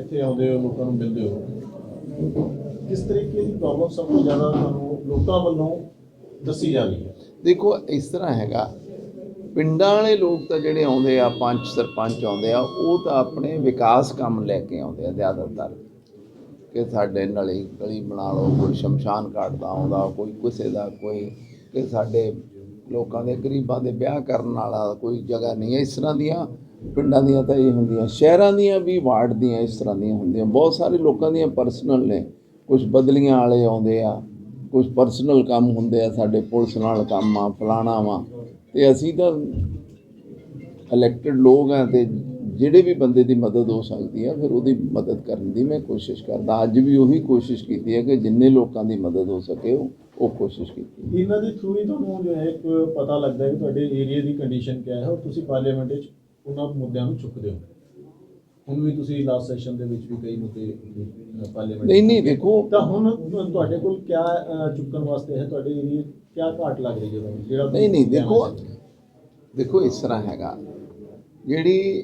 ਇੱਥੇ ਆਉਂਦੇ ਹੋ ਲੋਕਾਂ ਨੂੰ ਮਿਲਦੇ ਹੋ ਕਿਸ ਤਰੀਕੇ ਦੀ ਪ੍ਰੋਬਲਮ ਸਭ ਤੋਂ ਜ਼ਿਆਦਾ ਤੁਹਾਨੂੰ ਲੋਕਾਂ ਵੱਲੋਂ ਦੱਸੀ ਜਾ ਰਹੀ ਹੈ? ਦੇਖੋ, ਇਸ ਤਰ੍ਹਾਂ ਹੈਗਾ। ਪਿੰਡਾਂ ਵਾਲੇ ਲੋਕ ਤਾਂ ਜਿਹੜੇ ਆਉਂਦੇ ਆ, ਪੰਚ ਸਰਪੰਚ ਆਉਂਦੇ ਆ, ਉਹ ਤਾਂ ਆਪਣੇ ਵਿਕਾਸ ਕੰਮ ਲੈ ਕੇ ਆਉਂਦੇ ਆ ਜ਼ਿਆਦਾਤਰ। ਕਿ ਸਾਡੇ ਨਲੀ ਗਲੀ ਬਣਾ ਲਓ, ਕੋਈ ਸ਼ਮਸ਼ਾਨ ਘਾਟ ਦਾ ਆਉਂਦਾ, ਕੋਈ ਕਿਸੇ ਦਾ, ਕੋਈ ਕਿ ਸਾਡੇ ਲੋਕਾਂ ਦੇ ਗਰੀਬਾਂ ਦੇ ਵਿਆਹ ਕਰਨ ਵਾਲਾ ਕੋਈ ਜਗ੍ਹਾ ਨਹੀਂ ਹੈ। ਇਸ ਤਰ੍ਹਾਂ ਦੀਆਂ ਪਿੰਡਾਂ ਦੀਆਂ ਤਾਂ ਇਹ ਹੁੰਦੀਆਂ, ਸ਼ਹਿਰਾਂ ਦੀਆਂ ਵੀ ਵਾਰਡ ਦੀਆਂ ਇਸ ਤਰ੍ਹਾਂ ਦੀਆਂ ਹੁੰਦੀਆਂ। ਬਹੁਤ ਸਾਰੇ ਲੋਕਾਂ ਦੀਆਂ ਪਰਸਨਲ ਨੇ। ਕੁਝ ਬਦਲੀਆਂ ਵਾਲੇ ਆਉਂਦੇ ਆ ਕੁਝ ਪਰਸਨਲ ਕੰਮ ਹੁੰਦੇ ਆ, ਸਾਡੇ ਪੁਲਿਸ ਨਾਲ ਕੰਮ ਆ, ਫਲਾਣਾ ਵਾ। ਤੇ ਅਸੀਂ ਤਾਂ ਇਲੈਕਟਿਡ ਲੋਕ ਆ ਤੇ ਜਿਹੜੇ ਵੀ ਬੰਦੇ ਦੀ ਮਦਦ ਹੋ ਸਕਦੀ ਆ, ਫਿਰ ਉਹਦੀ ਮਦਦ ਕਰਨ ਦੀ ਮੈਂ ਕੋਸ਼ਿਸ਼ ਕਰਦਾ। ਅੱਜ ਵੀ ਉਹੀ ਕੋਸ਼ਿਸ਼ ਕੀਤੀ ਹੈ ਕਿ ਜਿੰਨੇ ਲੋਕਾਂ ਦੀ ਮਦਦ ਹੋ ਸਕੇ, ਉਹ ਕੋਸ਼ਿਸ਼ ਕੀਤੀ। ਇਹਨਾਂ ਦੇ ਥਰੂ ਹੀ ਤੁਹਾਨੂੰ ਜੋ ਹੈ ਇੱਕ ਪਤਾ ਲੱਗਦਾ ਹੈ ਕਿ ਤੁਹਾਡੇ ਏਰੀਆ ਦੀ ਕੰਡੀਸ਼ਨ ਕਿਆ ਹੈ, ਔਰ ਤੁਸੀਂ ਪਾਰਲੀਮੈਂਟ ਵਿੱਚ ਉਹਨਾਂ ਮੁੱਦਿਆਂ ਨੂੰ ਚੁੱਕਦੇ ਹੋ। ਹੁਣ ਵੀ ਤੁਸੀਂ ਲਾਸਟ ਸੈਸ਼ਨ ਦੇ ਵਿੱਚ ਵੀ ਕਈ ਮੁੱਦੇ ਪਾਰਲੀਮੈਂਟ ਨਹੀਂ ਨਹੀਂ ਦੇਖੋ ਤਾਂ ਹੁਣ ਤੁਹਾਡੇ ਕੋਲ ਕਿਆ ਚੁੱਕਣ ਵਾਸਤੇ ਹੈ? ਤੁਹਾਡੇ ਏਰੀਆ ਕਿਆ ਘਾਟ ਲੱਗ ਰਹੀ ਹੈ ਤੁਹਾਨੂੰ ਜਿਹੜਾ ਨਹੀਂ ਨਹੀਂ ਦੇਖੋ? ਦੇਖੋ ਇਸ ਤਰ੍ਹਾਂ ਹੈਗਾ। ਜਿਹੜੀ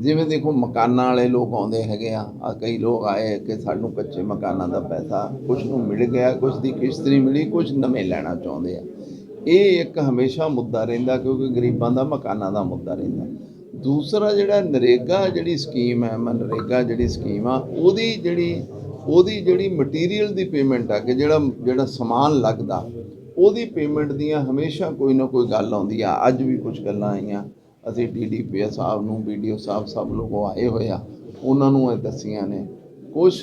ਜਿਵੇਂ ਦੇਖੋ ਮਕਾਨਾਂ ਵਾਲੇ ਲੋਕ ਆਉਂਦੇ ਹੈਗੇ ਆ ਆ ਕਈ ਲੋਕ ਆਏ ਕਿ ਸਾਨੂੰ ਕੱਚੇ ਮਕਾਨਾਂ ਦਾ ਪੈਸਾ ਕੁਝ ਨੂੰ ਮਿਲ ਗਿਆ ਕੁਝ ਦੀ ਕਿਸ਼ਤ ਨਹੀਂ ਮਿਲੀ ਕੁਝ ਨਵੇਂ ਲੈਣਾ ਚਾਹੁੰਦੇ ਆ। ਇਹ ਇੱਕ ਹਮੇਸ਼ਾ ਮੁੱਦਾ ਰਹਿੰਦਾ ਕਿਉਂਕਿ ਗਰੀਬਾਂ ਦਾ ਮਕਾਨਾਂ ਦਾ ਮੁੱਦਾ ਰਹਿੰਦਾ। ਦੂਸਰਾ ਜਿਹੜਾ ਨਰੇਗਾ ਜਿਹੜੀ ਸਕੀਮ ਹੈ ਮਨਰੇਗਾ ਜਿਹੜੀ ਸਕੀਮ ਆ, ਉਹਦੀ ਜਿਹੜੀ ਉਹਦੀ ਜਿਹੜੀ ਮਟੀਰੀਅਲ ਦੀ ਪੇਮੈਂਟ ਆ, ਕਿ ਜਿਹੜਾ ਜਿਹੜਾ ਸਮਾਨ ਲੱਗਦਾ, ਉਹਦੀ ਪੇਮੈਂਟ ਦੀਆਂ ਹਮੇਸ਼ਾ ਕੋਈ ਨਾ ਕੋਈ ਗੱਲ ਆਉਂਦੀ ਆ। ਅੱਜ ਵੀ ਕੁਝ ਗੱਲਾਂ ਆਈਆਂ। ਅਸੀਂ ਡੀਡੀਪੀ ਸਾਹਿਬ ਨੂੰ ਵੀਡੀਓ ਸਾਹਿਬ ਸਭ ਲੋਕ ਆਏ ਹੋਏ ਆ। ਉਹਨਾਂ ਨੂੰ ਇਹ ਦੱਸੀਆਂ ਨੇ। ਕੁਝ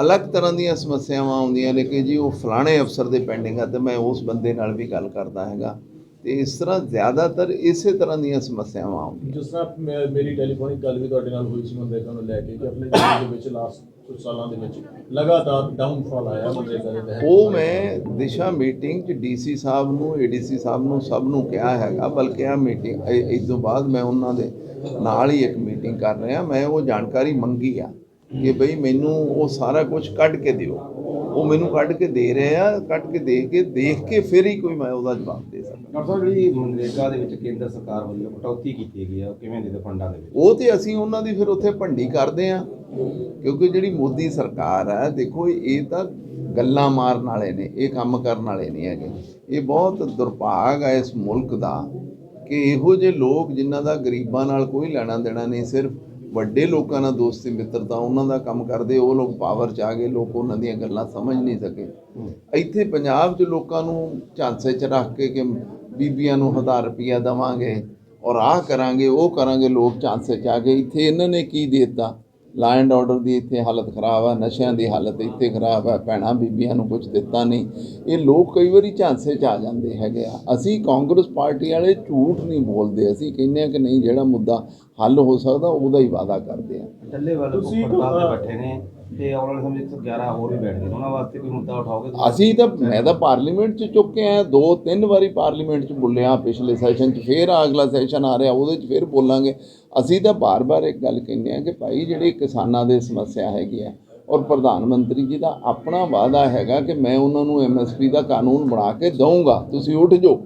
ਅਲੱਗ ਤਰ੍ਹਾਂ ਦੀਆਂ ਸਮੱਸਿਆਵਾਂ ਆਉਂਦੀਆਂ ਨੇ ਕਿ ਜੀ ਉਹ ਫਲਾਣੇ ਅਫਸਰ ਦੇ ਪੈਂਡਿੰਗ ਆ, ਤੇ ਮੈਂ ਉਸ ਬੰਦੇ ਨਾਲ ਵੀ ਗੱਲ ਕਰਦਾ ਹੈਗਾ। ਤੇ ਇਸ ਤਰ੍ਹਾਂ ਜ਼ਿਆਦਾਤਰ ਇਸੇ ਤਰ੍ਹਾਂ ਦੀਆਂ ਸਮੱਸਿਆਵਾਂ ਆਉਂਦੀਆਂ। ਜਿਸ ਤਰ੍ਹਾਂ ਮੇਰੀ ਟੈਲੀਫੋਨਿਕ ਗੱਲ ਵੀ ਤੁਹਾਡੇ ਨਾਲ ਹੋਈ ਸੀ ਮਨਰੇਗਾ ਨੂੰ ਲੈ ਕੇ ਕਿ ਆਪਣੇ ਜ਼ਿਲ੍ਹੇ ਦੇ ਵਿੱਚ ਲਾਸਟ ਕੁਝ ਸਾਲਾਂ ਦੇ ਵਿੱਚ ਲਗਾਤਾਰ ਡਾਊਨਫਾਲ ਆਇਆ ਮਨਰੇਗਾ ਦੇ। ਤਹਿਤ ਉਹ ਮੈਂ ਦਿਸ਼ਾ ਮੀਟਿੰਗ ਚ ਡੀਸੀ ਸਾਹਿਬ ਨੂੰ ਏਡੀਸੀ ਸਾਹਿਬ ਨੂੰ ਸਭ ਨੂੰ ਕਿਹਾ ਹੈਗਾ ਬਲਕਿ ਆ ਮੀਟਿੰਗ ਇਸ ਤੋਂ ਬਾਅਦ ਮੈਂ ਉਹਨਾਂ ਦੇ ਨਾਲ ਹੀ ਇੱਕ ਮੀਟਿੰਗ ਕਰ ਰਿਹਾ। ਮੈਂ ਉਹ ਜਾਣਕਾਰੀ ਮੰਗੀ ਆ ਕਿ ਭਈ ਮੈਨੂੰ ਉਹ ਸਾਰਾ ਕੁਝ ਕੱਢ ਕੇ ਦਿਓ। ਉਹ ਮੈਨੂੰ ਕੱਢ ਕੇ ਦੇ ਰਹੇ ਆ ਕੱਢ ਕੇ ਦੇ ਕੇ ਦੇਖ ਕੇ ਫਿਰ ਹੀ ਕੋਈ ਮੈਂ ਉਹਦਾ ਜਵਾਬ ਦੇ ਸਕਦਾ। ਡਾਕਟਰ ਸਾਹਿਬ ਜਿਹੜੀ ਮਨਰੇਗਾ ਦੇ ਵਿੱਚ ਕੇਂਦਰ ਸਰਕਾਰ ਵੱਲੋਂ ਕਟੌਤੀ ਕੀਤੀ ਗਈ ਉਹ ਕਿਵੇਂ ਦੇ ਫੰਡਾਂ ਦੇ ਵਿੱਚ? ਉਹ ਤੇ ਅਸੀਂ ਉਹਨਾਂ ਦੀ ਫਿਰ ਉੱਥੇ ਭੰਡੀ ਕਰਦੇ ਆ ਕਿਉਂਕਿ ਜਿਹੜੀ ਮੋਦੀ ਸਰਕਾਰ ਹੈ ਦੇਖੋ ਇਹ ਤਾਂ ਗੱਲਾਂ ਮਾਰਨ ਵਾਲੇ ਨੇ ਇਹ ਕੰਮ ਕਰਨ ਵਾਲੇ ਨਹੀਂ ਹੈਗੇ। ਇਹ ਬਹੁਤ ਦੁਰਭਾਗ ਹੈ ਇਸ ਮੁਲਕ ਦਾ ਕਿ ਇਹੋ ਜਿਹੇ ਲੋਕ ਜਿਨ੍ਹਾਂ ਦਾ ਗਰੀਬਾਂ ਨਾਲ ਕੋਈ ਲੈਣਾ ਦੇਣਾ ਨਹੀਂ ਸਿਰਫ ਵੱਡੇ ਲੋਕਾਂ ਨਾਲ ਦੋਸਤੀ ਮਿੱਤਰਤਾ ਉਹਨਾਂ ਦਾ ਕੰਮ ਕਰਦੇ ਉਹ ਲੋਕ ਪਾਵਰ ਚ ਆ ਗਏ ਲੋਕ ਉਹਨਾਂ ਦੀਆਂ ਗੱਲਾਂ ਸਮਝ ਨਹੀਂ ਸਕੇ। ਇੱਥੇ ਪੰਜਾਬ 'ਚ ਲੋਕਾਂ ਨੂੰ ਝਾਂਸੇ 'ਚ ਰੱਖ ਕੇ ਕਿ ਬੀਬੀਆਂ ਨੂੰ 1000 ਰੁਪਇਆ ਦੇਵਾਂਗੇ ਔਰ ਆਹ ਕਰਾਂਗੇ ਉਹ ਕਰਾਂਗੇ ਲੋਕ ਝਾਂਸੇ 'ਚ ਆ ਗਏ। ਇੱਥੇ ਇਹਨਾਂ ਨੇ ਕੀ ਦੇ ਦਿੱਤਾ? ਲਾ ਐਂਡ ਆਰਡਰ ਦੀ ਇੱਥੇ ਹਾਲਤ ਖਰਾਬ ਆ ਨਸ਼ਿਆਂ ਦੀ ਹਾਲਤ ਇੱਥੇ ਖਰਾਬ ਆ ਭੈਣਾਂ ਬੀਬੀਆਂ ਨੂੰ ਕੁਝ ਦਿੱਤਾ ਨਹੀਂ ਇਹ ਲੋਕ ਕਈ ਵਾਰੀ ਝਾਂਸੇ 'ਚ ਆ ਜਾਂਦੇ ਹੈਗੇ ਆ ਅਸੀਂ ਕਾਂਗਰਸ ਪਾਰਟੀ ਵਾਲੇ ਝੂਠ ਨਹੀਂ ਬੋਲਦੇ ਅਸੀਂ ਕਹਿੰਦੇ ਆ ਕਿ ਨਹੀਂ ਜਿਹੜਾ ਮੁੱਦਾ ਹੱਲ ਹੋ ਸਕਦਾ ਉਹਦਾ ਹੀ ਵਾਅਦਾ ਕਰਦੇ ਆ ਟੱਲੇ ਵਾਲੇ ਤੁਸੀਂ ਹੜਤਾਲ ਤੇ ਬੈਠੇ ਨੇ ਤੇ ਆਉਣ ਵਾਲੇ ਸਮੇਂ 'ਚ 111 ਹੋਰ ਵੀ ਬੈਠ ਗਏ। ਉਹਨਾਂ ਵਾਸਤੇ ਕੋਈ ਮੁੱਦਾ ਉਠਾਓਗੇ? ਅਸੀਂ ਤਾਂ ਮੈਂ ਤਾਂ ਪਾਰਲੀਮੈਂਟ 'ਚ ਚੁੱਕੇ ਆ ਦੋ ਤਿੰਨ ਵਾਰੀ ਪਾਰਲੀਮੈਂਟ 'ਚ ਬੋਲਿਆ ਪਿਛਲੇ ਸੈਸ਼ਨ 'ਚ ਫੇਰ ਅਗਲਾ ਸੈਸ਼ਨ ਆ ਰਿਹਾ ਉਹਦੇ 'ਚ ਫੇਰ ਬੋਲਾਂਗੇ ਅਸੀਂ ਤਾਂ ਬਾਰ-ਬਾਰ ਇੱਕ ਗੱਲ ਕਹਿੰਦੇ ਆ ਕਿ ਭਾਈ ਜਿਹੜੀ ਕਿਸਾਨਾਂ ਦੇ ਸਮੱਸਿਆ ਹੈਗੀ ਆ ਔਰ ਪ੍ਰਧਾਨ ਮੰਤਰੀ ਜੀ ਦਾ ਆਪਣਾ ਵਾਅਦਾ ਹੈਗਾ ਕਿ ਮੈਂ ਉਹਨਾਂ ਨੂੰ ਐਮਐਸਪੀ ਦਾ ਕਾਨੂੰਨ ਬਣਾ ਕੇ ਦਊਂਗਾ। ਤੁਸੀਂ ਉੱਠ ਜਾਓ।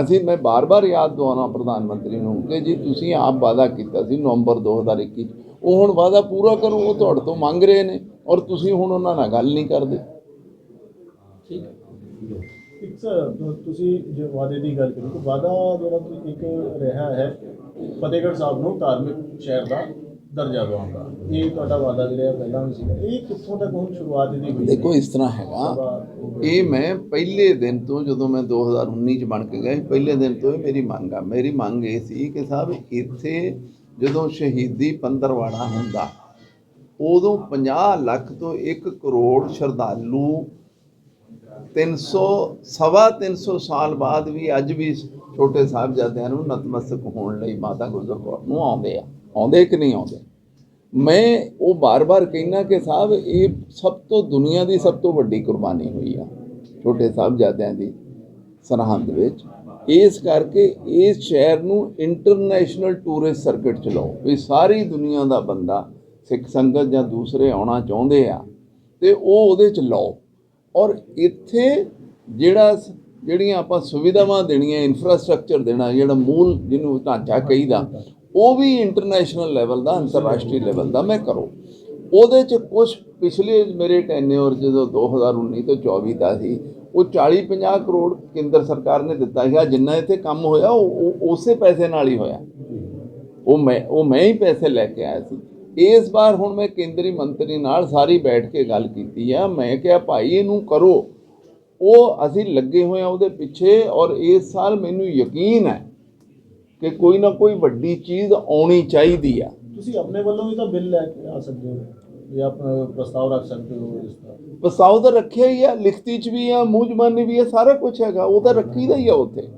ਅਸੀਂ, ਮੈਂ ਬਾਰ-ਬਾਰ ਯਾਦ ਦਿਵਾਉਣਾ ਪ੍ਰਧਾਨ ਮੰਤਰੀ ਨੂੰ ਕਿ ਜੀ ਤੁਸੀਂ ਆਪ ਵਾਅਦਾ ਕੀਤਾ ਸੀ ਨਵੰਬਰ 2021 'ਚ। ਉਹ ਹੁਣ ਵਾਅਦਾ ਪੂਰਾ ਕਰੂ, ਉਹ ਤੁਹਾਡੇ ਤੋਂ ਮੰਗ ਰਹੇ ਨੇ ਔਰ ਤੁਸੀਂ ਹੁਣ ਉਹਨਾਂ ਨਾਲ ਗੱਲ ਨਹੀਂ ਕਰਦੇ। ਠੀਕ ਹੈ। ਇੱਕ ਤੁਸੀਂ ਜੋ ਵਾਅਦੇ ਦੀ ਗੱਲ ਕਰੀ ਤਾਂ ਵਾਅਦਾ ਜਿਹੜਾ ਇੱਕ ਰਿਹਾ ਹੈ ਫਤਿਹਗੜ੍ਹ ਸਾਹਿਬ ਨੂੰ ਧਾਰਮਿਕ ਸ਼ਹਿਰ ਦਾ ਦਰਜਾ ਦਿਵਾਉਣ ਦਾ ਇਹ ਤੁਹਾਡਾ ਵਾਅਦਾ ਰਿਹਾ ਪਹਿਲਾਂ ਵੀ ਸੀਗਾ। ਇਹ ਕਿੱਥੋਂ ਤੱਕ ਹੁਣ ਸ਼ੁਰੂਆਤ ਇਹਦੀ ਹੋਈ ਦੇਖੋ ਇਸ ਤਰ੍ਹਾਂ ਹੈਗਾ। ਇਹ ਮੈਂ ਪਹਿਲੇ ਦਿਨ ਤੋਂ ਜਦੋਂ ਮੈਂ 2019 ਚ ਬਣ ਕੇ ਗਿਆ ਪਹਿਲੇ ਦਿਨ ਤੋਂ ਹੀ ਮੇਰੀ ਮੰਗ ਆ। ਮੇਰੀ ਮੰਗ ਇਹ ਸੀ ਕਿ ਸਾਹਿਬ ਇੱਥੇ ਜਦੋਂ ਸ਼ਹੀਦੀ ਪੰਦਰਵਾੜਾ ਹੁੰਦਾ ਉਦੋਂ 50 ਲੱਖ ਤੋਂ 1 ਕਰੋੜ ਸ਼ਰਧਾਲੂ 300 ਸਵਾ 300 ਸਾਲ ਬਾਅਦ ਵੀ ਅੱਜ ਵੀ ਛੋਟੇ ਸਾਹਿਬਜ਼ਾਦਿਆਂ ਨੂੰ ਨਤਮਸਤਕ ਹੋਣ ਲਈ ਮਾਤਾ ਗੁਜਰ ਕੌਰ ਨੂੰ ਆਉਂਦੇ ਆ। ਆਉਂਦੇ ਕਿ ਨਹੀਂ ਆਉਂਦੇ? ਮੈਂ ਉਹ ਬਾਰ-ਬਾਰ ਕਹਿਣਾ ਕਿ ਸਾਹਿਬ, ਇਹ ਸਭ ਤੋਂ ਦੁਨੀਆ ਦੀ ਸਭ ਤੋਂ ਵੱਡੀ ਕੁਰਬਾਨੀ ਹੋਈ ਆ ਛੋਟੇ ਸਾਹਿਬਜ਼ਾਦਿਆਂ ਦੀ ਸਰਹੰਦ ਵਿੱਚ। ਇਸ ਕਰਕੇ ਇਸ ਸ਼ਹਿਰ ਨੂੰ ਇੰਟਰਨੈਸ਼ਨਲ ਟੂਰਿਸਟ ਸਰਕਟ ਚ ਲਾਓ ਵੀ ਸਾਰੀ ਦੁਨੀਆ ਦਾ ਬੰਦਾ ਸਿੱਖ ਸੰਗਤ ਜਾਂ ਦੂਸਰੇ ਆਉਣਾ ਚਾਹੁੰਦੇ ਆ ਤੇ ਉਹ ਉਹਦੇ ਚ ਲਾਓ। ਔਰ ਇੱਥੇ ਜਿਹੜਾ ਜਿਹੜੀਆਂ ਆਪਾਂ ਸੁਵਿਧਾਵਾਂ ਦੇਣੀਆਂ ਇਨਫਰਾਸਟ੍ਰਕਚਰ ਦੇਣਾ ਜਿਹੜਾ ਮੂਲ ਜਿਹਨੂੰ ਢਾਂਚਾ ਕਹੀਦਾ ਉਹ ਵੀ ਇੰਟਰਨੈਸ਼ਨਲ ਲੈਵਲ ਦਾ ਅੰਤਰਰਾਸ਼ਟਰੀ ਲੈਵਲ ਦਾ ਮੈਂ ਕਰੋ। ਉਹਦੇ ਚ ਕੁਝ ਪਿਛਲੇ ਮੇਰੇ ਟੈਨਿਓਰ ਜਦੋਂ 2019 ਤੋਂ 24 ਦਾ ਸੀ ਉਹ 40 50 ਕਰੋੜ ਕੇਂਦਰ ਸਰਕਾਰ ਨੇ ਦਿੱਤਾ ਸੀਗਾ ਜਿੰਨਾ ਇੱਥੇ ਕੰਮ ਹੋਇਆ ਉਹ ਉਸੇ ਪੈਸੇ ਨਾਲ ਹੀ ਹੋਇਆ। ਉਹ ਮੈਂ ਉਹ ਮੈਂ ਹੀ ਪੈਸੇ ਲੈ ਕੇ ਆਇਆ ਸੀ। ਇਸ ਵਾਰ ਹੁਣ ਮੈਂ ਕੇਂਦਰੀ ਮੰਤਰੀ ਨਾਲ ਸਾਰੀ ਬੈਠ ਕੇ ਗੱਲ ਕੀਤੀ ਆ। ਮੈਂ ਕਿਹਾ ਭਾਈ ਇਹਨੂੰ ਕਰੋ। ਉਹ ਅਸੀਂ ਲੱਗੇ ਹੋਏ ਆ ਉਹਦੇ ਪਿੱਛੇ ਔਰ ਇਸ ਸਾਲ ਮੈਨੂੰ ਯਕੀਨ ਹੈ ਕਿ ਕੋਈ ਨਾ ਕੋਈ ਵੱਡੀ ਚੀਜ਼ ਆਉਣੀ ਚਾਹੀਦੀ ਆ। ਤੁਸੀਂ ਆਪਣੇ ਵੱਲੋਂ ਵੀ ਤਾਂ ਬਿੱਲ ਲੈ ਕੇ ਆ ਸਕਦੇ ਹੋ ਜਾਂ ਆਪਣਾ ਪ੍ਰਸਤਾਵ ਰੱਖ ਸਕਦੇ ਹੋ ਇਸ ਦਾ। ਵਸਾਉ ਤਾਂ ਰੱਖਿਆ ਹੀ ਆ ਲਿਖਤੀ ਚ ਵੀ ਆ ਮੂੰਹ ਜ਼ਬਾਨੀ ਵੀ ਆ ਸਾਰਾ ਕੁਝ ਹੈਗਾ ਉਹ ਤਾਂ ਰੱਖੀਦਾ ਹੀ ਆ ਉੱਥੇ।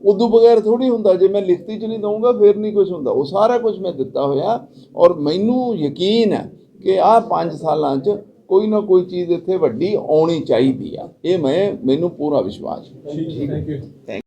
ਉਦੋਂ ਬਗੈਰ ਥੋੜੀ ਹੁੰਦਾ ਜੇ ਮੈਂ ਲਿਖਤੀ ਚ ਨਹੀਂ ਦਊਂਗਾ ਫਿਰ ਨਹੀਂ ਕੁਝ ਹੁੰਦਾ। ਉਹ ਸਾਰਾ ਕੁਝ ਮੈਂ ਦਿੱਤਾ ਹੋਇਆ ਔਰ ਮੈਨੂੰ ਯਕੀਨ ਹੈ ਕਿ ਆਹ 5 ਸਾਲਾਂ ਚ ਕੋਈ ਨਾ ਕੋਈ ਚੀਜ਼ ਇੱਥੇ ਵੱਡੀ ਆਉਣੀ ਚਾਹੀਦੀ ਆ। ਇਹ ਮੈਂ ਮੈਨੂੰ ਪੂਰਾ ਵਿਸ਼ਵਾਸ ਹੈ। ਠੀਕ ਥੈਂਕ ਯੂ